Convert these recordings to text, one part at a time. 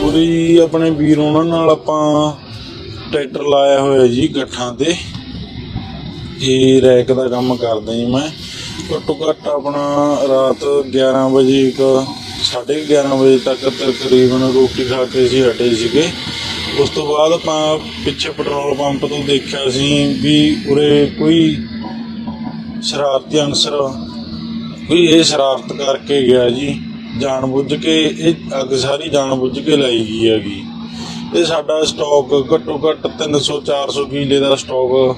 ਪੂਰੀ ਆਪਣੇ ਵੀਰ ਉਹਨਾਂ ਨਾਲ ਆਪਾਂ ਟਰੈਕਟਰ ਲਾਇਆ ਹੋਇਆ ਜੀ ਗੱਠਾਂ ਤੇ। ਇਹ ਰੈਕ ਦਾ ਕੰਮ ਕਰਦਾ ਜੀ ਮੈਂ। ਘੱਟੋ ਘੱਟ ਆਪਣਾ ਰਾਤ 11 ਵਜੇ ਕ 11:30 ਵਜੇ ਤੱਕ ਤਕਰੀਬਨ ਰੋਟੀ ਖਾ ਕੇ ਅਸੀਂ ਹਟੇ ਸੀਗੇ। ਉਸ ਤੋਂ ਬਾਅਦ ਆਪਾਂ ਪਿੱਛੇ ਪੈਟਰੋਲ ਪੰਪ ਤੋਂ ਦੇਖਿਆ ਸੀ ਵੀ ਉਰੇ ਕੋਈ ਸ਼ਰਾਰਤੀ ਅਨਸਰ ਕੋਈ ਇਹ ਸ਼ਰਾਰਤ ਕਰਕੇ ਗਿਆ ਜੀ। ਜਾਣ ਬੁੱਝ ਕੇ ਇਹ ਅੱਗ ਸਾਰੀ ਜਾਣ ਬੁੱਝ ਕੇ ਲਾਈ ਗਈ ਹੈਗੀ। ਇਹ ਸਾਡਾ ਸਟਾਕ ਘੱਟੋ ਘੱਟ 300 400 ਕਿਲੇ ਦਾ ਸਟਾਕ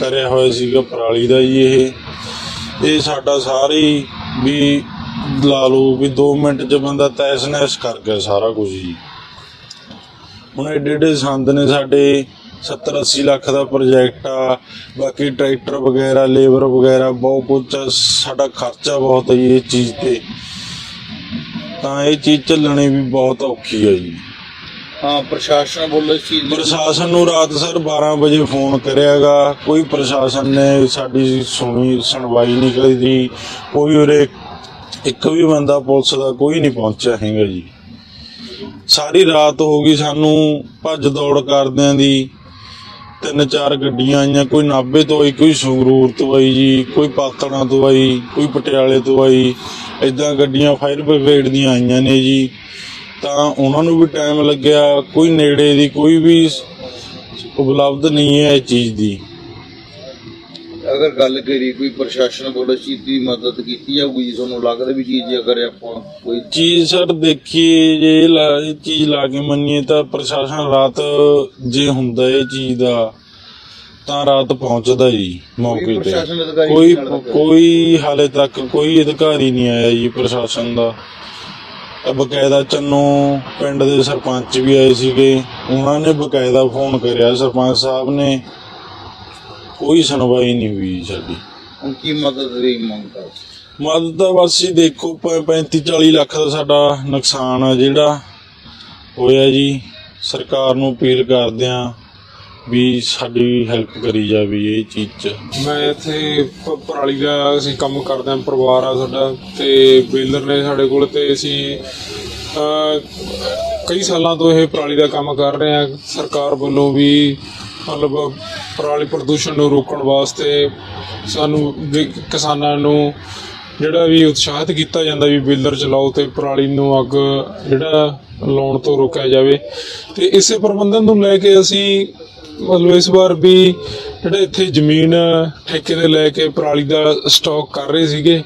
ਕਰਿਆ ਹੋਇਆ ਸੀਗਾ ਪਰਾਲੀ ਦਾ ਜੀ ਇਹ। ਇਹ ਸਾਡਾ ਸਾਰੀ ਵੀ ਲਾ ਲਓ ਵੀ 2 ਮਿੰਟ ਚ ਬੰਦਾ ਤੈਸ ਨੈਸ ਕਰ ਗਿਆ ਸਾਰਾ ਕੁਝ ਜੀ। ਹੁਣ ਏਡੇ ਏਡੇ ਸੰਦ ਨੇ ਸਾਡੇ 70 80 ਲੱਖ ਦਾ ਪ੍ਰੋਜੈਕਟ ਆ ਬਾਕੀ ਟਰੈਕਟਰ ਵਗੈਰਾ ਲੇਬਰ ਵਗੈਰਾ ਬਹੁਤ ਕੁਝ ਸਾਡਾ ਖਰਚਾ ਬਹੁਤ ਹੈ ਇਹ ਚੀਜ਼ ਤੇ। ਤਾਂ ਇਹ ਚੀਜ਼ ਚੱਲਣੀ ਵੀ ਬਹੁਤ ਔਖੀ ਹੈ ਜੀ। ਹਾਂ ਪ੍ਰਸ਼ਾਸਨ ਵੱਲੋਂ ਇਸ ਚੀਜ਼ ਪ੍ਰਸ਼ਾਸਨ ਨੂੰ ਰਾਤ ਸਰ 12 ਵਜੇ ਫੋਨ ਕਰਿਆਗਾ ਕੋਈ ਪ੍ਰਸ਼ਾਸਨ ਨੇ ਸਾਡੀ ਸੁਣੀ ਸੁਣਵਾਈ ਨਹੀਂ ਕਰੀ ਕੋਈ ਉਰੇ ਇੱਕ ਵੀ ਬੰਦਾ ਪੁਲਿਸ ਦਾ ਕੋਈ ਨਹੀਂ ਪਹੁੰਚਿਆ ਹੈਗਾ ਜੀ। ਸਾਰੀ ਰਾਤ ਹੋ ਗਈ ਸਾਨੂੰ ਭੱਜ ਦੌੜ ਕਰਦਿਆਂ ਦੀ। ਤਿੰਨ ਚਾਰ ਗੱਡੀਆਂ ਆਈਆਂ, ਕੋਈ ਨਾਭੇ ਤੋਂ ਆਈ, ਕੋਈ ਸੰਗਰੂਰ ਤੋਂ ਆਈ ਜੀ, ਕੋਈ ਪਾਤੜਾਂ ਤੋਂ ਆਈ, ਕੋਈ ਪਟਿਆਲੇ ਤੋਂ ਆਈ। ਇਦਾਂ ਗੱਡੀਆਂ ਫਾਇਰ ਬ੍ਰਿਗੇਡ ਦੀਆਂ ਆਈਆਂ ਨੇ ਜੀ। ਤਾਂ ਉਹਨਾਂ ਨੂੰ ਵੀ ਟਾਈਮ ਲੱਗਿਆ, ਕੋਈ ਨੇੜੇ ਦੀ ਕੋਈ ਵੀ ਉਪਲਬਧ ਨਹੀਂ ਹੈ ਇਹ ਚੀਜ਼ ਦੀ। ਅਗਰ ਗੱਲ ਕਰੀ ਕੋਈ ਪ੍ਰਸ਼ਾਸਨ ਵੱਲੋਂ ਦੀ ਮਦਦ ਕੀਤੀ ਜਾਊਗੀ ਜੀ ਤੁਹਾਨੂੰ ਲੱਗਦਾ ਵੀ ਚੀਜ਼ ਜੇ ਅਗਰ ਆਪਾਂ ਕੋਈ ਚੀਜ਼ ਸਰ ਦੇਖੀਏ ਜੇ ਇਹ ਲਾ- ਇਹ ਚੀਜ਼ ਲਾ ਕੇ ਮੰਨੀਏ ਤਾਂ ਪ੍ਰਸ਼ਾਸਨ ਰਾਤ ਜੇ ਹੁੰਦਾ ਇਹ ਚੀਜ਼ ਦਾ ਤਾਂ ਰਾਤ ਪਹੁੰਚਦਾ ਜੀ ਮੌਕੇ ਤੇ। ਪ੍ਰਸ਼ਾਸਨ ਅਧਿਕਾਰੀ ਕੋਈ ਨਾਲ ਗੱਲ ਕੋਈ ਹਾਲੇ ਤੱਕ ਕੋਈ ਅਧਿਕਾਰੀ ਨਹੀਂ ਆਇਆ ਜੀ ਪ੍ਰਸ਼ਾਸਨ ਦਾ। ਤਾਂ ਬਕਾਇਦਾ ਚੰਨੋ ਪਿੰਡ ਦੇ ਸਰਪੰਚ ਵੀ ਆਏ ਸੀਗੇ। ਉਹਨਾਂ ਨੇ ਬਕਾਇਦਾ ਫੋਨ ਕਰਿਆ ਸਰਪੰਚ ਸਾਹਿਬ ਨੇ। ਕੋਈ ਸੁਣਵਾਈ ਨਹੀਂ ਹੋਈ ਸਾਡੀ। ਹੁਣ ਕੀ ਮਦਦ ਦੀ ਮੰਗ ਕਰ ਮਦਦ ਤਾਂ ਬਸ ਹੀ ਦੇਖੋ 35 40 ਲੱਖ ਦਾ ਸਾਡਾ ਨੁਕਸਾਨ ਆ ਜਿਹੜਾ ਹੋਇਆ ਜੀ। ਸਰਕਾਰ ਨੂੰ ਅਪੀਲ ਕਰਦੇ ਆ ਵੀ ਸਾਡੀ ਹੈਲਪ ਕਰੀ ਜਾਵੇ ਇਹ ਚੀਜ਼ 'ਚ। ਮੈਂ ਇੱਥੇ ਪ- ਪਰਾਲੀ ਦਾ ਅਸੀਂ ਕੰਮ ਕਰਦੇ ਹਾਂ ਪਰਿਵਾਰ ਆ ਸਾਡਾ ਤੇ ਬੇਲਰ ਨੇ ਸਾਡੇ ਕੋਲ ਤੇ ਅਸੀਂ ਅਹ, ਕਈ ਸਾਲਾਂ ਤੋਂ ਇਹ ਪਰਾਲੀ ਦਾ ਕੰਮ ਕਰ ਰਹੇ ਹਾਂ ਸਰਕਾਰ ਵੱਲੋਂ ਵੀ ਮਤਲਬ ਪਰਾਲੀ ਪ੍ਰਦੂਸ਼ਣ ਨੂੰ ਰੋਕਣ ਵਾਸਤੇ ਸਾਨੂੰ ਕਿਸਾਨਾਂ ਨੂੰ ਜਿਹੜਾ ਵੀ ਉਤਸ਼ਾਹਿਤ ਕੀਤਾ ਜਾਂਦਾ ਵੀ ਬੇਲਰ ਚਲਾਓ ਤੇ ਪਰਾਲੀ ਨੂੰ ਅੱਗ ਜਿਹੜਾ ਲਾਉਣ ਤੋਂ ਰੋਕਿਆ ਜਾਵੇ। ਤੇ ਇਸੇ ਪ੍ਰਬੰਧਨ ਨੂੰ ਲੈ ਕੇ ਅਸੀਂ ਮਤਲਬ ਇਸ ਵਾਰ ਵੀ ਜਿਹੜਾ ਇੱਥੇ ਜ਼ਮੀਨ ਠੇਕੇ ਤੇ ਲੈ ਕੇ ਪਰਾਲੀ ਦਾ ਸਟਾਕ ਕਰ ਰਹੇ ਸੀਗੇ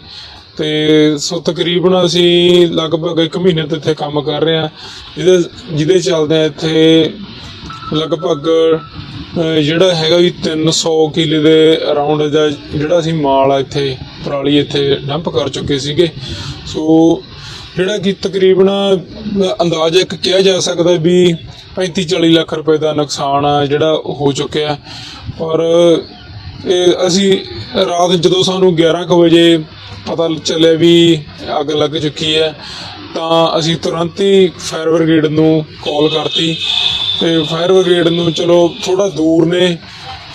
ਤੇ ਸੋ ਤਕਰੀਬਨ ਅਸੀਂ ਲਗਭਗ 1 ਮਹੀਨੇ ਤੋਂ ਇੱਥੇ ਕੰਮ ਕਰ ਰਹੇ ਹਾਂ। ਜਿਹਦੇ ਜਿਹਦੇ ਚੱਲਦੇ ਇੱਥੇ ਲਗਭਗ ਜਿਹੜਾ ਹੈਗਾ ਵੀ 300 ਕਿਲੇ ਦੇ ਅਰਾਊਂਡ ਦਾ ਜਿਹੜਾ ਅਸੀਂ ਮਾਲ ਆ ਇੱਥੇ, ਪਰਾਲੀ ਇੱਥੇ ਡੰਪ ਕਰ ਚੁੱਕੇ ਸੀਗੇ। ਸੋ ਜਿਹੜਾ ਕਿ ਤਕਰੀਬਨ ਅੰਦਾਜ਼ਾ ਇੱਕ ਕਿਹਾ ਜਾ ਸਕਦਾ ਵੀ 35 40 ਲੱਖ ਰੁਪਏ ਦਾ ਨੁਕਸਾਨ ਆ ਜਿਹੜਾ ਹੋ ਚੁੱਕਿਆ। ਪਰ ਇਹ ਅਸੀਂ ਰਾਤ ਜਦੋਂ ਸਾਨੂੰ 11 ਕੁ ਵਜੇ ਪਤਾ ਚੱਲਿਆ ਵੀ ਅੱਗ ਲੱਗ ਚੁੱਕੀ ਹੈ, ਤਾਂ ਅਸੀਂ ਤੁਰੰਤ ਹੀ ਫਾਇਰ ਬ੍ਰਿਗੇਡ ਨੂੰ ਕਾਲ ਕਰਤੀ। ਤੇ ਫਾਇਰ ਬ੍ਰਿਗੇਡ ਨੂੰ ਚਲੋ ਥੋੜਾ ਦੂਰ ਨੇ।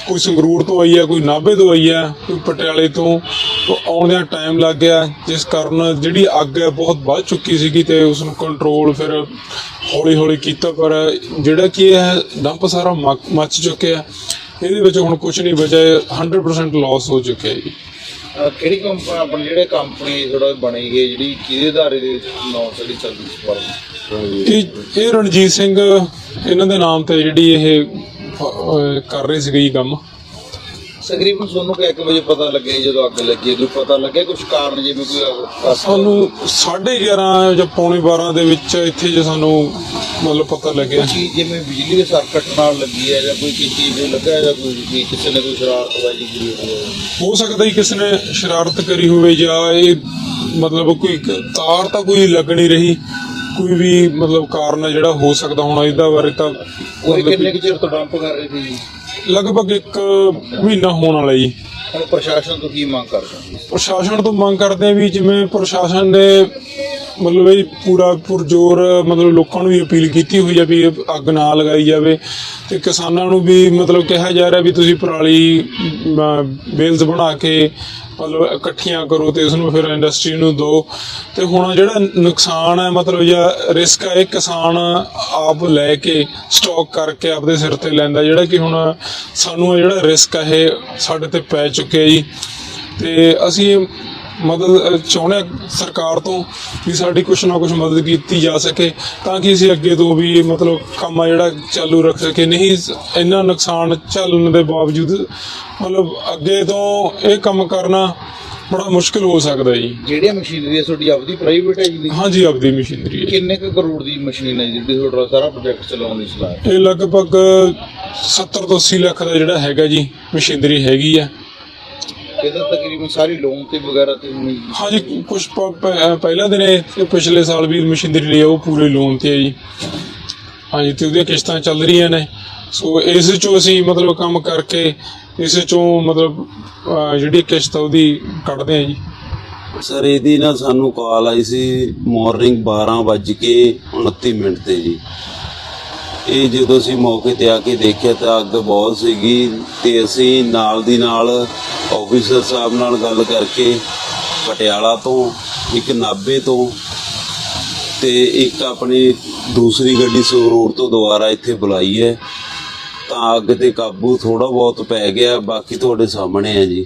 ਕੋਈ ਸੰਗਰੂਰ ਤੋਂ ਆਈ ਆ ਕੋਈ ਨਾਭੇ ਤੋਂ ਆਈ ਆ ਕੋਈ ਪਟਿਆਲੇ ਤੋਂ। ਤੋਂ ਆਉਂਦਿਆਂ ਟਾਈਮ ਲੱਗ ਗਿਆ। ਜਿਸ ਕਾਰਨ ਜਿਹੜੀ ਅੱਗ ਹੈ, ਬਹੁਤ ਵੱਧ ਚੁੱਕੀ ਸੀਗੀ ਤੇ ਉਸ ਨੂੰ ਕੰਟਰੋਲ ਫਿਰ ਹੌਲੀ ਹੌਲੀ ਕੀਤਾ। ਪਰ ਜਿਹੜਾ ਕਿ ਇਹ ਡੰਪ ਸਾਰਾ ਮੱਕ- ਮੱਚ ਚੁੱਕਿਆ। ਇਹਦੇ ਵਿੱਚ ਹੁਣ ਕੁਝ ਨਹੀਂ ਬਚਿਆ। 100% ਲਾਸ ਹੋ ਚੁੱਕਿਆ ਜੀ। ਕਿਹੜੀ ਕੰਪਨੀ ਆਪਣੇ ਜਿਹੜੇ ਕੰਪਨੀ ਥੋੜਾ ਬਣੀ ਗਈ ਜਿਹੜੀ ਕਿਹਦੇ ਅਧਾਰੇ ਦੇ ਨਾਮ ਜਿਹੜੀ ਚੱਲਦੀ ਸੀ ਪਰ ਇਹ ਇਹ ਰਣਜੀਤ ਸਿੰਘ ਇਹਨਾਂ ਦੇ ਨਾਮ ਤੇ ਜਿਹੜੀ ਇਹ ਅਹ, ਕਰ ਰਹੇ ਸੀਗੇ ਜੀ ਕੰਮ। ਤਕਰੀਬਨ ਤੁਹਾਨੂੰ ਕਿ 1 ਵਜੇ ਪਤਾ ਲੱਗਿਆ ਜੀ ਜਦੋਂ ਅੱਗ ਲੱਗੀ ਕੋਈ ਪਤਾ ਲੱਗਿਆ ਕੁਝ ਕਾਰਨ ਜਿਵੇਂ ਕੋਈ ਅੱਗ- ਸਾਨੂੰ 11:30 ਜਾਂ ਪੌਣੇ 12 ਦੇ ਵਿੱਚ ਇੱਥੇ ਜੇ ਸਾਨੂੰ ਮਤਲਬ ਪਤਾ ਲੱਗਿਆ। ਚੀਜ਼ ਜਿਵੇਂ ਬਿਜਲੀ ਦੇ ਸਰਕਟ ਨਾਲ ਲੱਗੀ ਹੈ ਜਾਂ ਕੋਈ ਕਿਸੇ ਚੀਜ਼ ਨੂੰ ਲੱਗਾ ਹੈ ਜਾਂ ਕੋਈ ਵੀ ਕਿਸੇ ਨੇ ਕੋਈ ਸ਼ਰਾਰਤਬਾਜ਼ੀ ਕੀਤੀ ਹੋਵੇ? ਹੋ ਸਕਦਾ ਹੀ ਕਿਸੇ ਨੇ ਸ਼ਰਾਰਤ ਕਰੀ ਹੋਵੇ ਜਾਂ ਇਹ ਮਤਲਬ ਕੋਈ ਕ- ਤਾਰ ਤਾਂ ਕੋਈ ਲੱਗ ਨਹੀਂ ਰਹੀ। ਕੋਈ ਵੀ ਮਤਲਬ ਕਾਰਨ ਹੈ ਜਿਹੜਾ ਹੋ ਸਕਦਾ ਹੁਣ ਇਹਦਾ ਬਾਰੇ ਤਾਂ ਕੋਈ ਕਿੰਨੇ ਕੁ ਚਿਰ ਤੋਂ ਡੰਪ ਕਰ ਰਹੇ ਸੀ ਜੀ? ਲਗਭਗ ਇੱਕ ਮਹੀਨਾ ਹੋਣ ਵਾਲਾ ਜੀ। ਹੁਣ ਪ੍ਰਸ਼ਾਸਨ ਤੋਂ ਕੀ ਮੰਗ ਕਰਦੇ ਹੋ? ਪ੍ਰਸ਼ਾਸਨ ਤੋਂ ਮੰਗ ਕਰਦੇ ਆ ਵੀ ਜਿਵੇਂ ਪ੍ਰਸ਼ਾਸਨ ਨੇ ਮਤਲਬ ਇਹ ਪੂਰਾ ਪੁਰਜੋਰ, ਮਤਲਬ ਲੋਕਾਂ ਨੂੰ ਵੀ ਅਪੀਲ ਕੀਤੀ ਹੋਈ ਆ ਵੀ ਇਹ ਅੱਗ ਨਾ ਲਗਾਈ ਜਾਵੇ ਤੇ ਕਿਸਾਨਾਂ ਨੂੰ ਵੀ ਮਤਲਬ ਕਿਹਾ ਜਾ ਰਿਹਾ ਵੀ ਤੁਸੀਂ ਪਰਾਲੀ ਬੇਲਸ ਬਣਾ ਕੇ ਮਤਲਬ ਇਕੱਠੀਆਂ ਕਰੋ ਤੇ ਉਸ ਨੂੰ ਫਿਰ ਇੰਡਸਟਰੀ ਨੂੰ ਦਿਓ ਤੇ ਹੁਣ ਜਿਹੜਾ ਨੁਕਸਾਨ ਹੈ, ਮਤਲਬ ਜਾਂ ਰਿਸਕ ਹੈ, ਇਹ ਕਿਸਾਨ ਆਪ ਲੈ ਕੇ ਸਟਾਕ ਕਰਕੇ ਆਪਦੇ ਸਿਰ ਤੇ ਲੈਂਦਾ। ਜਿਹੜਾ ਕਿ ਹੁਣ ਸਾਨੂੰ ਜਿਹੜਾ ਰਿਸਕ ਹੈ, ਇਹ ਸਾਡੇ ਤੇ ਪੈ ਚੁੱਕਿਆ ਜੀ। ਤੇ ਅਸੀਂ ਮਦਦ ਚਾਹੁੰਦੇ ਸਰਕਾਰ ਤੋਂ ਵੀ ਸਾਡੀ ਕੁਛ ਨਾ ਕੁਛ ਮਦਦ ਕੀਤੀ ਜਾ ਸਕੇ ਤਾਂ ਕਿ ਅਸੀਂ ਅੱਗੇ ਤੋਂ ਵੀ ਮਤਲਬ ਕੰਮ ਆ ਜਿਹੜਾ ਚਾਲੂ ਰੱਖ ਸਕੇ। ਨਹੀਂ ਇੰਨਾ ਨੁਕਸਾਨ ਝੱਲਣ ਦੇ ਬਾਵਜੂਦ ਮਤਲਬ ਅੱਗੇ ਤੋਂ ਇਹ ਕੰਮ ਕਰਨਾ ਬੜਾ ਮੁਸ਼ਕਲ ਹੋ ਸਕਦਾ ਜੀ। ਜਿਹੜੀਆਂ ਮਸ਼ੀਨਰੀ ਹੈ ਤੁਹਾਡੀ ਆਪਦੀ ਪ੍ਰਾਈਵੇਟ ਹੈ ਜੀ? ਹਾਂਜੀ ਆਪਦੀ ਮਸ਼ੀਨਰੀ ਹੈ ਕਿੰਨੇ ਕੁ ਕਰੋੜ ਦੀ ਮਸ਼ੀਨ ਹੈ ਜਿਹੜੀ ਤੁਹਾਡਾ ਸਾਰਾ ਪ੍ਰੋਜੈਕਟ ਚਲਾਉਣ ਦੀ ਸਲਾਹ ਇਹ ਲਗਭਗ 70 ਤੋਂ 80 ਲੱਖ ਦਾ ਜਿਹੜਾ ਹੈਗਾ ਜੀ ਮਸ਼ੀਨਰੀ ਹੈਗੀ ਆ। ਇਹਦਾ ਤਕਰੀਬਨ ਸਾਰੀ ਲੋਨ ਤੇ ਵਗੈਰਾ ਤੇ ਹੋਣੀ ਜੀ। ਹਾਂਜੀ ਕੁਝ ਪਹਿਲਾਂ ਦਿਨੇ ਤੇ ਪਿਛਲੇ ਸਾਲ ਵੀ ਮਸ਼ੀਨਰੀ ਲਈ ਆ, ਉਹ ਪੂਰੇ ਲੋਨ ਤੇ ਹੈ ਜੀ। ਹਾਂਜੀ ਤੇ ਉਹਦੀਆਂ ਕਿਸ਼ਤਾਂ ਚੱਲ ਰਹੀਆਂ ਨੇ। ਸੋ ਇਸ ਚੋਂ ਅਸੀਂ ਮਤਲਬ ਕੰਮ ਕਰਕੇ ਇਸ ਚੋਂ ਮਤਲਬ ਅਹ, ਜਿਹੜੀ ਕਿਸ਼ਤ ਆ ਉਹਦੀ ਕੱਢਦੇ ਆ ਜੀ। ਸਰ ਇਹਦੀ ਨਾ ਸਾਨੂੰ ਕਾਲ ਆਈ ਸੀ ਮਾਰਨਿੰਗ 12 ਵੱਜ ਕੇ 29 ਮਿੰਟ ਤੇ ਜੀ। ਇਹ ਜਦੋਂ ਅਸੀਂ ਮੌਕੇ ਤੇ ਆ ਕੇ ਦੇਖਿਆ ਤਾਂ ਅੱਗ ਬਹੁਤ ਸੀਗੀ ਤੇ ਅਸੀਂ ਨਾਲ ਦੀ ਨਾਲ ਆਫੀਸਰ ਸਾਹਿਬ ਨਾਲ ਗੱਲ ਕਰਕੇ ਪਟਿਆਲਾ ਤੋਂ, ਇੱਕ ਨਾਬੇ ਤੋਂ ਤੇ ਇੱਕ ਆਪਣੀ ਦੂਸਰੀ ਗੱਡੀ ਸੰਗਰੂਰ ਤੋਂ ਦੁਬਾਰਾ ਇੱਥੇ ਬੁਲਾਈ ਹੈ। ਤਾਂ ਅੱਗ ਤੇ ਕਾਬੂ ਥੋੜਾ ਬਹੁਤ ਪੈ ਗਿਆ, ਬਾਕੀ ਤੁਹਾਡੇ ਸਾਹਮਣੇ ਹੈ ਜੀ।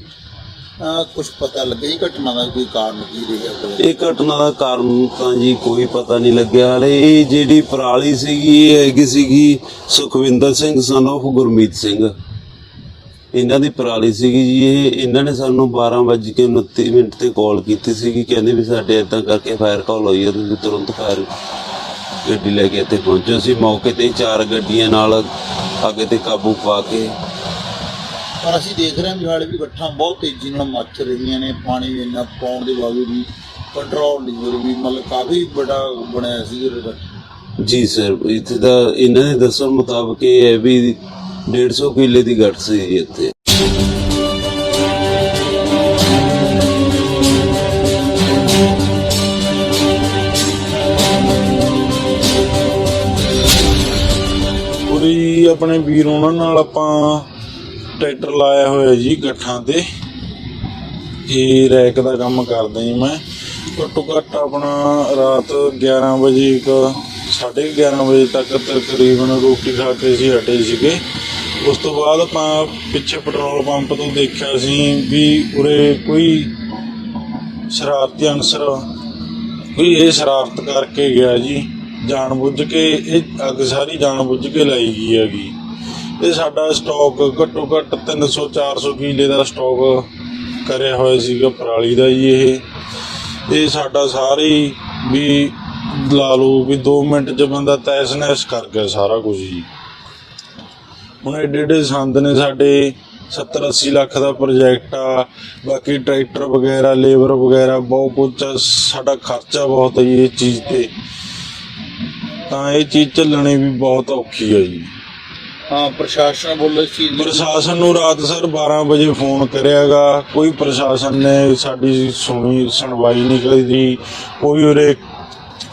ਕੁਝ ਪਤਾ ਲੱਗਿਆ ਜੀ ਘਟਨਾ ਦਾ ਕੋਈ ਕਾਰਨ ਕੀ ਰਿਹਾ ਕੋਈ? ਇਹ ਘਟਨਾ ਦਾ ਕਾਰਨ ਤਾਂ ਜੀ ਕੋਈ ਪਤਾ ਨਹੀਂ ਲੱਗਿਆ। ਹਲੇ ਇਹ ਜਿਹੜੀ ਪਰਾਲੀ ਸੀਗੀ, ਇਹ ਹੈਗੀ ਸੀਗੀ ਸੁਖਵਿੰਦਰ ਸਿੰਘ, son of ਗੁਰਮੀਤ ਸਿੰਘ। ਇਹਨਾਂ ਦੀ ਪਰਾਲੀ ਸੀਗੀ ਜੀ, ਇਹ ਇਹਨਾਂ ਨੇ ਸਾਨੂੰ 12:29 ਮਿੰਟ ਤੇ ਕਾਲ ਕੀਤੀ ਸੀਗੀ, ਕਹਿੰਦੇ ਵੀ ਸਾਡੇ ਇਦਾਂ ਕਰਕੇ ਫਾਇਰ ਕਾਲ ਹੋਈ ਹੈ ਤੁਸੀਂ ਤੁਰੰਤ ਫਾਇਰ ਗੱਡੀ ਲੈ ਕੇ ਇੱਥੇ ਪਹੁੰਚੋ। ਸੀ ਮੌਕੇ ਤੇ ਚਾਰ ਗੱਡੀਆਂ ਨਾਲ ਅੱਗ ਤੇ ਕਾਬੂ ਪਾ ਕੇ ਪਰ ਅਸੀਂ ਦੇਖ ਰਹੇ ਹਾਂ ਵੀ ਹਾਲੇ ਵੀ ਗੱਠਾਂ ਬਹੁਤ ਤੇਜ਼ੀ ਨਾਲ ਮੱਚ ਰਹੀਆਂ ਨੇ ਪਾਣੀ ਵੀ ਇੰਨਾ ਪਾਉਣ ਦੇ ਬਾਵਜੂਦ ਵੀ ਕੰਟਰੋਲ ਨਹੀਂ ਹੋ ਰਹੀ ਵੀ ਮਤਲਬ ਕਾਫੀ ਵੱਡਾ ਬਣਿਆ ਸੀ ਜੀ ਸਰ ਇੱਥੇ ਤਾਂ ਇਹਨਾਂ ਦੇ ਦੱਸਣ ਮੁਤਾਬਕ ਇਹ ਹੈ ਵੀ 150 ਕਿੱਲੇ ਦੀ ਗੱਠ ਸੀ ਜੀ ਇੱਥੇ। ਪੂਰੀ ਆਪਣੇ ਵੀਰ ਉਹਨਾਂ ਨਾਲ ਆਪਾਂ ਟਰੈਕਟਰ ਲਾਇਆ ਹੋਇਆ ਜੀ ਗੱਠਾਂ ਤੇ। ਇਹ ਰੈਕ ਦਾ ਕੰਮ ਕਰਦਾ ਜੀ ਮੈਂ। ਘੱਟੋ ਘੱਟ ਆਪਣਾ ਰਾਤ 11 ਵਜੇ ਕ 11:30 ਵਜੇ ਤੱਕ ਤਕਰੀਬਨ ਰੋਟੀ ਖਾ ਕੇ ਅਸੀਂ ਹਟੇ ਸੀਗੇ। ਉਸ ਤੋਂ ਬਾਅਦ ਆਪਾਂ ਪਿੱਛੇ ਪੈਟਰੋਲ ਪੰਪ ਤੋਂ ਦੇਖਿਆ ਸੀ ਵੀ ਉਰੇ ਕੋਈ ਸ਼ਰਾਰਤੀ ਅਨਸਰ ਕੋਈ ਇਹ ਸ਼ਰਾਰਤ ਕਰਕੇ ਗਿਆ ਜੀ। ਜਾਣਬੁੱਝ ਕੇ ਇਹ ਅੱਗ ਸਾਰੀ ਜਾਣਬੁੱਝ ਕੇ ਲਾਈ ਗਈ ਹੈਗੀ। ਇਹ ਸਾਡਾ ਸਟਾਕ ਘੱਟੋ ਘੱਟ 300 400 ਕਿਲੇ ਦਾ ਸਟਾਕ ਕਰਿਆ ਹੋਇਆ ਸੀਗਾ ਪਰਾਲੀ ਦਾ ਜੀ ਇਹ। ਇਹ ਸਾਡਾ ਸਾਰੇ ਹੀ ਵੀ ਲਾ ਲਓ ਵੀ 2 ਮਿੰਟ ਚ ਬੰਦਾ ਤੈਸ ਨੈਸ ਕਰ ਗਿਆ ਸਾਰਾ ਕੁਝ ਜੀ। ਹੁਣ ਐਡੇ ਐਡੇ ਸੰਦ ਨੇ ਸਾਡੇ 70 80 ਲੱਖ ਦਾ ਪ੍ਰੋਜੈਕਟ ਆ ਬਾਕੀ ਟਰੈਕਟਰ ਵਗੈਰਾ ਲੇਬਰ ਵਗੈਰਾ ਬਹੁਤ ਕੁਝ ਆ, ਸਾਡਾ ਖਰਚਾ ਬਹੁਤ ਹੈ ਜੀ ਇਹ ਚੀਜ਼ ਤੇ। ਤਾਂ ਇਹ ਚੀਜ਼ ਚੱਲਣੀ ਵੀ ਬਹੁਤ ਔਖੀ ਹੈ ਜੀ। ਹਾਂ, ਪ੍ਰਸ਼ਾਸਨ ਵੱਲੋਂ ਇਸ ਚੀਜ਼ ਦੀ ਪ੍ਰਸ਼ਾਸਨ ਨੂੰ ਰਾਤ ਸਰ 12 ਵਜੇ ਫੋਨ ਕਰਿਆਗਾ। ਕੋਈ ਪ੍ਰਸ਼ਾਸਨ ਨੇ ਸਾਡੀ ਸੁਣੀ, ਸੁਣਵਾਈ ਨਹੀਂ ਕਰੀ ਕੋਈ ਉਰੇ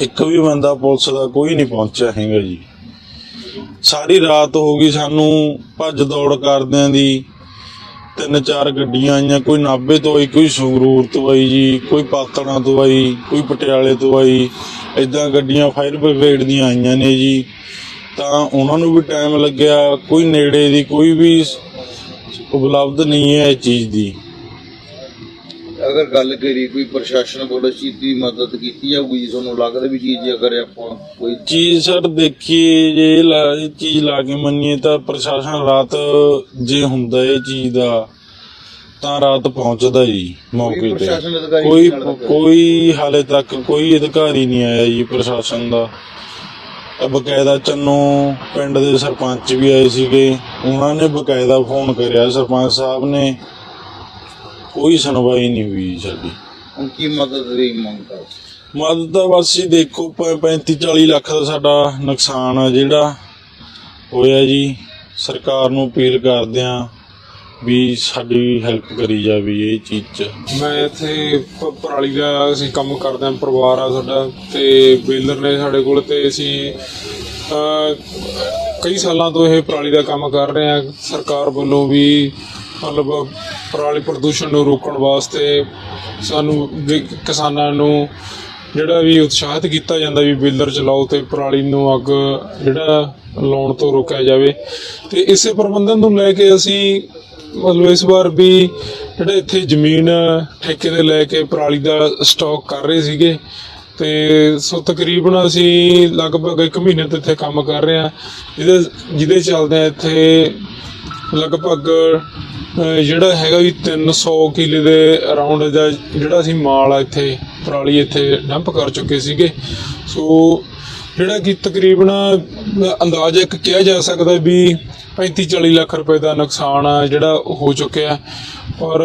ਇੱਕ ਵੀ ਬੰਦਾ ਪੁਲਿਸ ਦਾ ਕੋਈ ਨਹੀਂ ਪਹੁੰਚਿਆ ਹੈਗਾ ਜੀ। ਸਾਰੀ ਰਾਤ ਹੋ ਗਈ ਸਾਨੂੰ ਭੱਜ ਦੌੜ ਕਰਦਿਆਂ ਦੀ। ਤਿੰਨ ਚਾਰ ਗੱਡੀਆਂ ਆਈਆਂ, ਕੋਈ ਨਾਭੇ ਤੋਂ ਆਈ, ਕੋਈ ਸੰਗਰੂਰ ਤੋਂ ਆਈ ਜੀ, ਕੋਈ ਪਾਤੜਾਂ ਤੋਂ ਆਈ, ਕੋਈ ਪਟਿਆਲੇ ਤੋਂ ਆਈ। ਇਦਾਂ ਗੱਡੀਆਂ ਫਾਇਰ ਬ੍ਰਿਗੇਡ ਦੀਆਂ ਆਈਆਂ ਨੇ ਜੀ। ਤਾਂ ਉਹਨਾਂ ਨੂੰ ਵੀ ਟਾਈਮ ਲੱਗਿਆ ਕੋਈ ਨੇੜੇ ਦੀ ਕੋਈ ਵੀ ਉਪਲਬਧ ਨਹੀਂ ਹੈ ਇਹ ਚੀਜ਼ ਦੀ। ਅਗਰ ਗੱਲ ਕਰੀ ਕੋਈ ਪ੍ਰਸ਼ਾਸਨ ਵੱਲੋਂ ਚੀਜ਼ ਦੀ ਮਦਦ ਕੀਤੀ ਜਾਊਗੀ ਜੀ? ਤੁਹਾਨੂੰ ਲੱਗਦਾ ਵੀ ਚੀਜ਼ ਜੇ ਅਗਰ ਆਪਾਂ ਕੋਈ ਚੀਜ਼ ਸਰ ਦੇਖੀਏ ਜੇ ਇਹ ਲਾ- ਇਹ ਚੀਜ਼ ਲਾ ਕੇ ਮੰਨੀਏ ਤਾਂ ਪ੍ਰਸ਼ਾਸਨ ਰਾਤ ਜੇ ਹੁੰਦਾ ਇਹ ਚੀਜ਼ ਦਾ ਤਾਂ ਰਾਤ ਪਹੁੰਚਦਾ ਜੀ ਮੌਕੇ ਤੇ। ਕੋਈ ਕੋਈ ਹਾਲੇ ਤੱਕ ਕੋਈ ਅਧਿਕਾਰੀ ਨਹੀਂ ਆਇਆ ਜੀ ਪ੍ਰਸ਼ਾਸਨ ਦਾ। ਬਕਾਇਦਾ ਚੰਨੋ ਪਿੰਡ ਦੇ ਸਰਪੰਚ ਵੀ ਆਏ ਸੀਗੇ। ਉਹਨਾਂ ਨੇ ਬਕਾਇਦਾ ਫੋਨ ਕਰਿਆ। ਸਰਪੰਚ ਸਾਹਿਬ ਨੇ ਕੋਈ ਸੁਣਵਾਈ ਨਹੀਂ ਹੋਈ ਸਾਡੀ। ਹੁਣ ਕੀ ਮਦਦ ਦੀ ਮੰਗ ਕਰ ਮਦਦ ਤਾਂ ਬਸ ਹੀ ਦੇਖੋ 35 40 ਲੱਖ ਦਾ ਸਾਡਾ ਨੁਕਸਾਨ ਆ ਜਿਹੜਾ ਹੋਇਆ ਜੀ। ਸਰਕਾਰ ਨੂੰ ਅਪੀਲ ਕਰਦੇ ਆ। ਵੀ ਸਾਡੀ ਹੈਲਪ ਕਰੀ ਜਾਵੇ ਇਹ ਚੀਜ਼ 'ਚ। ਮੈਂ ਇੱਥੇ ਪ- ਪਰਾਲੀ ਦਾ ਅਸੀਂ ਕੰਮ ਕਰਦੇ ਹਾਂ ਪਰਿਵਾਰ ਆ ਸਾਡਾ ਤੇ ਬੇਲਰ ਨੇ ਸਾਡੇ ਕੋਲ ਤੇ ਅਸੀਂ ਅਹ, ਕਈ ਸਾਲਾਂ ਤੋਂ ਇਹ ਪਰਾਲੀ ਦਾ ਕੰਮ ਕਰ ਰਹੇ ਹਾਂ। ਸਰਕਾਰ ਵੱਲੋਂ ਵੀ ਮਤਲਬ ਪਰਾਲੀ ਪ੍ਰਦੂਸ਼ਣ ਨੂੰ ਰੋਕਣ ਵਾਸਤੇ ਸਾਨੂੰ ਵੀ ਕਿਸਾਨਾਂ ਨੂੰ ਜਿਹੜਾ ਵੀ ਉਤਸ਼ਾਹਿਤ ਕੀਤਾ ਜਾਂਦਾ ਵੀ ਬੇਲਰ ਚਲਾਓ ਤੇ ਪਰਾਲੀ ਨੂੰ ਅੱਗ ਜਿਹੜਾ ਲਾਉਣ ਤੋਂ ਰੋਕਿਆ ਜਾਵੇ। ਤੇ ਇਸੇ ਪ੍ਰਬੰਧਨ ਨੂੰ ਲੈ ਕੇ ਅਸੀਂ ਮਤਲਬ ਇਸ ਵਾਰ ਵੀ ਜਿਹੜਾ ਇੱਥੇ ਜ਼ਮੀਨ ਠੇਕੇ ਤੇ ਲੈ ਕੇ ਪਰਾਲੀ ਦਾ ਸਟਾਕ ਕਰ ਰਹੇ ਸੀਗੇ ਤੇ ਸੋ ਤਕਰੀਬਨ ਅਸੀਂ ਲਗਭਗ 1 ਮਹੀਨੇ ਤੋਂ ਇੱਥੇ ਕੰਮ ਕਰ ਰਹੇ ਹਾਂ। ਜਿਹਦੇ ਜਿਹਦੇ ਚੱਲਦੇ ਇੱਥੇ ਲਗਭਗ ਜਿਹੜਾ ਹੈਗਾ ਵੀ 300 ਕਿੱਲੇ ਦੇ ਅਰਾਊਂਡ ਦਾ ਜਿਹੜਾ ਅਸੀਂ ਮਾਲ ਆ ਇੱਥੇ, ਪਰਾਲੀ ਇੱਥੇ ਡੰਪ ਕਰ ਚੁੱਕੇ ਸੀਗੇ। ਸੋ ਜਿਹੜਾ ਕਿ ਤਕਰੀਬਨ ਅੰਦਾਜ਼ਾ ਇੱਕ ਕਿਹਾ ਜਾ ਸਕਦਾ ਵੀ 35 40 ਲੱਖ ਰੁਪਏ ਦਾ ਨੁਕਸਾਨ ਆ, ਜਿਹੜਾ ਹੋ ਚੁੱਕਿਆ ਔਰ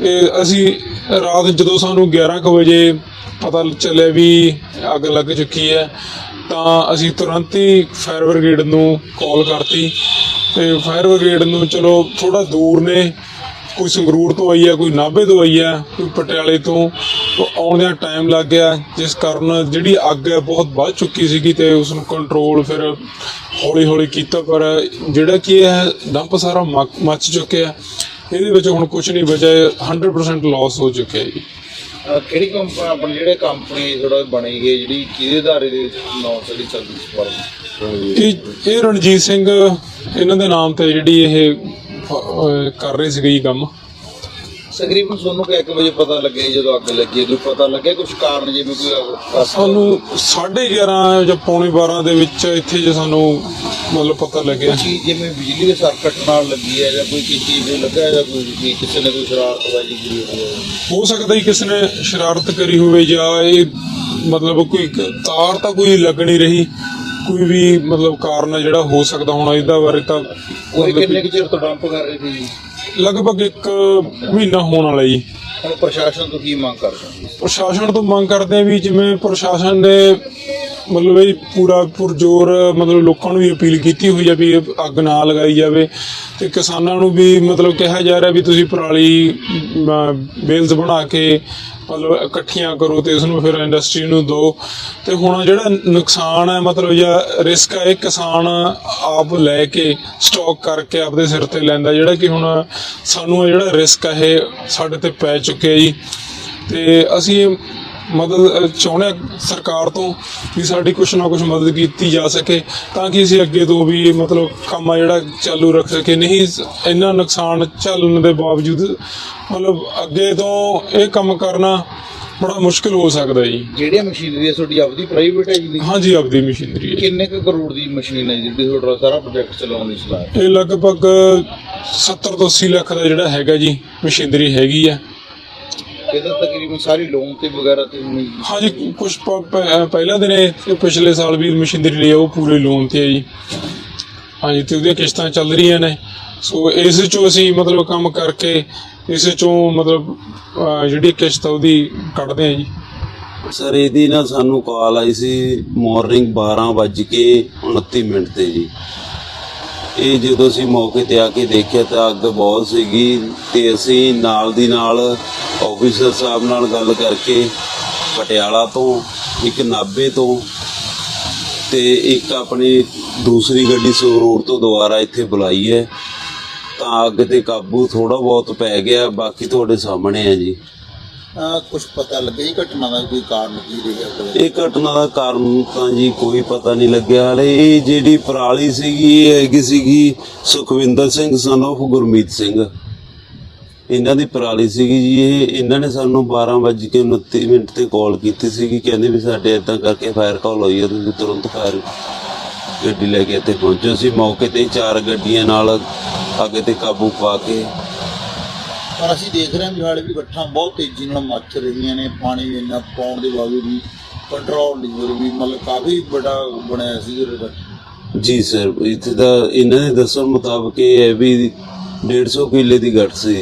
ਇਹ ਅਸੀਂ ਰਾਤ ਜਦੋਂ ਸਾਨੂੰ 11 ਕੁ ਵਜੇ ਪਤਾ ਚੱਲਿਆ ਵੀ ਅੱਗ ਲੱਗ ਚੁੱਕੀ ਹੈ, ਤਾਂ ਅਸੀਂ ਤੁਰੰਤ ਹੀ ਫਾਇਰ ਬ੍ਰਿਗੇਡ ਨੂੰ ਕਾਲ ਕਰਤੀ। ਤੇ ਫਾਇਰ ਬ੍ਰਿਗੇਡ ਨੂੰ ਚਲੋ ਥੋੜਾ ਦੂਰ ਨੇ, ਕੋਈ ਸੰਗਰੂਰ ਤੋਂ ਆਈ ਹੈ, ਕੋਈ ਨਾਭੇ ਤੋਂ ਆਈ ਹੈ, ਕੋਈ ਪਟਿਆਲੇ ਤੋਂ। ਆਉਂਦਿਆਂ ਟਾਈਮ ਲੱਗ ਗਿਆ। ਜਿਸ ਕਾਰਨ ਜਿਹੜੀ ਅੱਗ ਹੈ ਬਹੁਤ ਵੱਧ ਚੁੱਕੀ ਸੀਗੀ ਤੇ ਉਸ ਨੂੰ ਕੰਟਰੋਲ ਫਿਰ ਹੌਲੀ ਹੌਲੀ ਕੀਤਾ। ਪਰ ਜਿਹੜਾ ਕੀ ਹੈ ਡੰਪ ਸਾਰਾ ਮੱਚ ਚੁੱਕਿਆ ਇਹਦੇ ਵਿੱਚ ਹੁਣ ਕੁਝ ਨਹੀਂ ਬਚਿਆ 100% ਲਾਸ ਹੋ ਚੁੱਕਿਆ ਜੀ। ਕਿਹੜੀ ਕੰਪਨੀ ਆਪਣੇ ਜਿਹੜੇ ਕੰਪਨੀ ਥੋੜਾ ਬਣੀ ਗਈ ਜਿਹੜੀ ਕਿਹਦੇ ਧਾਰੇ ਦੇ ਨਾਮ ਤੇ ਜਿਹੜੀ ਚੱਲਦੀ ਸੀ ਪਰ ਇਹ ਇਹ ਰਣਜੀਤ ਸਿੰਘ ਇਹਨਾਂ ਦੇ ਨਾਮ ਤੇ ਜਿਹੜੀ ਇਹ ਕਰ ਰਹੇ ਸੀਗੇ ਜੀ ਕੰਮ। ਤਕਰੀਬਨ ਤੁਹਾਨੂੰ ਕਿ 1 ਵਜੇ ਪਤਾ ਲੱਗਿਆ ਜਦੋਂ ਅੱਗ ਲੱਗੀ ਕੋਈ ਪਤਾ ਲੱਗਿਆ ਕੁਝ ਕਾਰਨ ਜਿਵੇਂ ਕੋਈ ਸਾਨੂੰ 11:30 ਜਾਂ ਪੌਣੇ 12 ਦੇ ਵਿੱਚ ਇੱਥੇ ਜੇ ਸਾਨੂੰ ਮਤਲਬ ਪਤਾ ਲੱਗਿਆ। ਚੀਜ਼ ਜਿਵੇਂ ਬਿਜਲੀ ਦੇ ਸਰਕਟ ਨਾਲ ਲੱਗੀ ਹੈ ਜਾਂ ਕੋਈ ਚੀਜ਼ ਨੂੰ ਲੱਗਾ ਜਾਂ ਕੋਈ ਕਿਸੇ ਨੇ ਕੋਈ ਸ਼ਰਾਰਤਬਾਜ਼ੀ ਕੀਤੀ ਹੋਵੇ। ਹੋ ਸਕਦਾ ਹੀ ਕਿਸੇ ਨੇ ਸ਼ਰਾਰਤ ਕਰੀ ਹੋਵੇ ਜਾਂ ਇਹ ਮਤਲਬ ਕੋਈ ਤਾਰ ਤਾਂ ਕੋਈ ਲੱਗ ਨਹੀਂ ਰਹੀ ਕੋਈ ਵੀ ਮਤਲਬ ਕਾਰਨ ਹੈ ਜਿਹੜਾ ਹੋ ਸਕਦਾ ਹੁਣ ਇਹਦਾ ਬਾਰੇ ਤਾਂ ਕੋਈ ਮਤਲਬ ਕਿੰਨੇ ਕੁ ਚਿਰ ਤੋਂ ਡੰਪ ਕਰ ਰਹੇ ਸੀ ਜੀ? ਲਗਭਗ ਇੱਕ ਮਹੀਨਾ ਹੋਣ ਵਾਲਾ ਜੀ। ਹੁਣ ਪ੍ਰਸ਼ਾਸਨ ਤੋਂ ਕੀ ਮੰਗ ਕਰਦੇ ਹੋ? ਪ੍ਰਸ਼ਾਸਨ ਤੋਂ ਮੰਗ ਕਰਦੇ ਆ ਵੀ ਜਿਵੇਂ ਪ੍ਰਸ਼ਾਸਨ ਨੇ ਮਤਲਬ ਇਹ ਪੂਰਾ ਪੁਰਜੋਰ, ਮਤਲਬ ਲੋਕਾਂ ਨੂੰ ਵੀ ਅਪੀਲ ਕੀਤੀ ਹੋਈ ਆ ਵੀ ਇਹ ਅੱਗ ਨਾ ਲਗਾਈ ਜਾਵੇ। ਤੇ ਕਿਸਾਨਾਂ ਨੂੰ ਵੀ ਮਤਲਬ ਕਿਹਾ ਜਾ ਰਿਹਾ ਵੀ ਤੁਸੀਂ ਪਰਾਲੀ ਬੇਲਸ ਬਣਾ ਕੇ ਮਤਲਬ ਇਕੱਠੀਆਂ ਕਰੋ ਤੇ ਉਸ ਨੂੰ ਫਿਰ ਇੰਡਸਟਰੀ ਨੂੰ ਦਿਓ ਤੇ ਹੁਣ ਜਿਹੜਾ ਨੁਕਸਾਨ ਹੈ, ਮਤਲਬ ਜਾਂ ਰਿਸਕ ਹੈ, ਇਹ ਕਿਸਾਨ ਆਪ ਲੈ ਕੇ ਸਟਾਕ ਕਰਕੇ ਆਪਦੇ ਸਿਰ ਤੇ ਲੈਂਦਾ। ਜਿਹੜਾ ਕਿ ਹੁਣ ਸਾਨੂੰ ਇਹ ਜਿਹੜਾ ਰਿਸਕ ਹੈ, ਇਹ ਸਾਡੇ ਤੇ ਪੈ ਚੁੱਕਿਆ ਜੀ। ਤੇ ਅਸੀਂ ਮਦਦ ਚਾਹੁੰਦੇ ਹਾਂ ਸਰਕਾਰ ਤੋਂ ਵੀ ਸਾਡੀ ਕੁਛ ਨਾ ਕੁਛ ਮਦਦ ਕੀਤੀ ਜਾ ਸਕੇ ਤਾਂ ਕਿ ਅਸੀਂ ਅੱਗੇ ਤੋਂ ਵੀ ਮਤਲਬ ਕੰਮ ਆ ਜਿਹੜਾ ਚਾਲੂ ਰੱਖ ਸਕੇ। ਨਹੀਂ ਇੰਨਾ ਨੁਕਸਾਨ ਝੱਲਣ ਦੇ ਬਾਵਜੂਦ ਮਤਲਬ ਅੱਗੇ ਤੋਂ ਇਹ ਕੰਮ ਕਰਨਾ ਬੜਾ ਮੁਸ਼ਕਲ ਹੋ ਸਕਦਾ ਜੀ। ਜਿਹੜੀਆਂ ਮਸ਼ੀਨਰੀ ਹੈ ਤੁਹਾਡੀ ਆਪਦੀ ਪ੍ਰਾਈਵੇਟ ਹੈ ਜੀ ਹਾਂਜੀ ਆਪਦੀ ਮਸ਼ੀਨਰੀ ਹੈ। ਕਿੰਨੇ ਕੁ ਕਰੋੜ ਦੀ ਮਸ਼ੀਨ ਹੈ ਜਿਹੜੀ ਤੁਹਾਡਾ ਸਾਰਾ ਪ੍ਰੋਜੈਕਟ ਚਲਾਉਣ ਦੀ ਸਲਾਹ? ਹੈ ਇਹ ਲਗਭਗ 70 ਤੋਂ 80 ਲੱਖ ਦਾ ਜਿਹੜਾ ਹੈਗਾ ਜੀ ਮਸ਼ੀਨਰੀ ਹੈਗੀ ਆ। ਇਹਦਾ ਤਕਰੀਬਨ ਸਾਰੀ ਲੋਨ ਤੇ ਵਗੈਰਾ ਤੇ ਹੋਣੀ ਜੀ। ਹਾਂਜੀ ਕੁਝ ਪਹਿਲਾਂ ਦਿਨੇ ਤੇ ਪਿਛਲੇ ਸਾਲ ਵੀ ਮਸ਼ੀਨਰੀ ਲਈ ਉਹ ਪੂਰੇ ਲੋਨ ਤੇ ਹੈ ਜੀ। ਹਾਂਜੀ ਤੇ ਉਹਦੀਆਂ ਕਿਸ਼ਤਾਂ ਚੱਲ ਰਹੀਆਂ ਨੇ। ਸੋ ਇਸ ਚੋਂ ਅਸੀਂ ਮਤਲਬ ਕੰਮ ਕਰਕੇ ਇਸ ਚੋਂ ਮਤਲਬ ਜਿਹੜੀ ਕਿਸ਼ਤ ਉਹਦੀ ਕੱਢਦੇ ਆ ਜੀ। ਸਰ ਇਹਦੀ ਨਾ ਸਾਨੂੰ ਕਾਲ ਆਈ ਸੀ ਮਾਰਨਿੰਗ 12 ਵੱਜ ਕੇ 29 ਮਿੰਟ ਤੇ ਜੀ। ਇਹ ਜਦੋਂ ਅਸੀਂ ਮੌਕੇ ਤੇ ਆ ਕੇ ਦੇਖਿਆ ਤਾਂ ਅੱਗ ਬਹੁਤ ਸੀਗੀ ਤੇ ਅਸੀਂ ਨਾਲ ਦੀ ਨਾਲ ਆਫੀਸਰ ਸਾਹਿਬ ਨਾਲ ਗੱਲ ਕਰਕੇ ਪਟਿਆਲਾ ਤੋਂ, ਇੱਕ ਨਾਭੇ ਤੋਂ ਤੇ ਇੱਕ ਆਪਣੀ ਦੂਸਰੀ ਗੱਡੀ ਸੰਗਰੂਰ ਤੋਂ ਦੁਬਾਰਾ ਇੱਥੇ ਬੁਲਾਈ ਹੈ। ਤਾਂ ਅੱਗ ਤੇ ਕਾਬੂ ਥੋੜਾ ਬਹੁਤ ਪੈ ਗਿਆ, ਬਾਕੀ ਤੁਹਾਡੇ ਸਾਹਮਣੇ ਹੈ ਜੀ। ਕੁਝ ਪਤਾ ਲੱਗਿਆ ਘਟਨਾ ਦਾ ਕੋਈ ਕਾਰਨ ਕੀ ਰਿਹਾ ਇਹ ਘਟਨਾ ਦਾ ਕਾਰਨ ਤਾਂ ਜੀ ਕੋਈ ਪਤਾ ਨਹੀਂ ਲੱਗਿਆ। ਹਲੇ ਇਹ ਜਿਹੜੀ ਪਰਾਲੀ ਸੀਗੀ, ਇਹ ਹੈਗੀ ਸੀਗੀ ਸੁਖਵਿੰਦਰ ਸਿੰਘ, son of ਗੁਰਮੀਤ ਸਿੰਘ। ਇਹਨਾਂ ਦੀ ਪਰਾਲੀ ਸੀਗੀ ਜੀ, ਇਹ ਇਹਨਾਂ ਨੇ ਸਾਨੂੰ 12:29 ਮਿੰਟ ਤੇ ਕਾਲ ਕੀਤੀ ਸੀਗੀ, ਕਹਿੰਦੇ ਵੀ ਸਾਡੇ ਇਦਾਂ ਕਰਕੇ ਫਾਇਰ ਕਾਲ ਹੋਈ ਹੈ ਤੁਸੀਂ ਤੁਰੰਤ ਫਾਇਰ ਗੱਡੀ ਲੈ ਕੇ ਇੱਥੇ ਪਹੁੰਚੋ। ਸੀ ਮੌਕੇ ਤੇ ਚਾਰ ਗੱਡੀਆਂ ਨਾਲ ਅੱਗੇ ਤੇ ਕਾਬੂ ਪਾ ਕੇ ਪਰ ਅਸੀਂ ਦੇਖ ਰਹੇ ਹਾਂ ਵੀ ਹਾਲੇ ਵੀ ਗੱਠਾਂ ਬਹੁਤ ਤੇਜ਼ੀ ਨਾਲ ਮੱਚ ਰਹੀਆਂ ਨੇ, ਪਾਣੀ ਇੰਨਾ ਪਾਉਣ ਦੇ ਬਾਵਜੂਦ ਵੀ ਕੰਟਰੋਲ ਨਹੀਂ ਹੋ ਰਹੀ ਵੀ, ਮਤਲਬ ਕਾਫੀ ਵੱਡਾ ਬਣਿਆ ਸੀ ਇਹ ਗੱਠ। ਜੀ ਸਰ ਇੱਥੇ ਦਾ ਇਹਨਾਂ ਦੇ ਦੱਸਣ ਮੁਤਾਬਕ ਇਹ ਹੈ ਵੀ 150 ਕਿੱਲੇ ਦੀ ਗੱਠ ਸੀ।